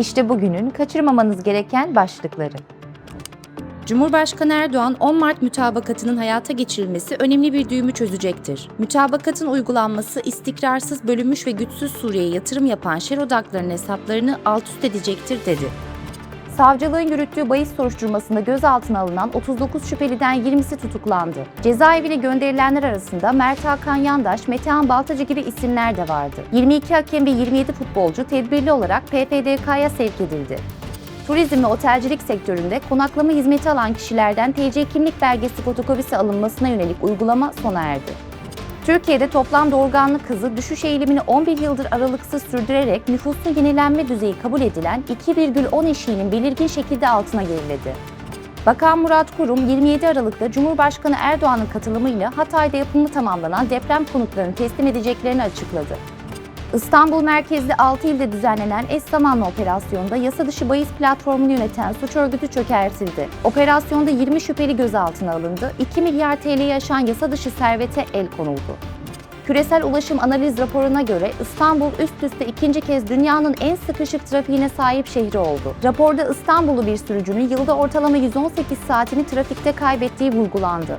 İşte bugünün kaçırmamanız gereken başlıkları. Cumhurbaşkanı Erdoğan 10 Mart mütabakatının hayata geçirilmesi önemli bir düğümü çözecektir. Mütabakatın uygulanması istikrarsız, bölünmüş ve güçsüz Suriye'ye yatırım yapan şer odaklarının hesaplarını alt üst edecektir dedi. Savcılığın yürüttüğü bahis soruşturmasında gözaltına alınan 39 şüpheliden 20'si tutuklandı. Cezaevine gönderilenler arasında Mert Hakan Yandaş, Metehan Baltacı gibi isimler de vardı. 22 hakem ve 27 futbolcu tedbirli olarak PPDK'ya sevk edildi. Turizm ve otelcilik sektöründe konaklama hizmeti alan kişilerden TC kimlik belgesi fotokopisi alınmasına yönelik uygulama sona erdi. Türkiye'de toplam doğurganlık hızı düşüş eğilimini 11 yıldır aralıksız sürdürerek nüfusun yenilenme düzeyi kabul edilen 2,10 eşiğinin belirgin şekilde altına geriledi. Bakan Murat Kurum 27 Aralık'ta Cumhurbaşkanı Erdoğan'ın katılımıyla Hatay'da yapımı tamamlanan deprem konutlarını teslim edeceklerini açıkladı. İstanbul merkezli 6 ilde düzenlenen eş zamanlı operasyonda yasa dışı bahis platformunu yöneten suç örgütü çökertildi. Operasyonda 20 şüpheli gözaltına alındı, 2 milyar TL'yi aşan yasa dışı servete el konuldu. Küresel Ulaşım Analiz raporuna göre İstanbul üst üste ikinci kez dünyanın en sıkışık trafiğine sahip şehri oldu. Raporda İstanbul'u bir sürücünün yılda ortalama 118 saatini trafikte kaybettiği vurgulandı.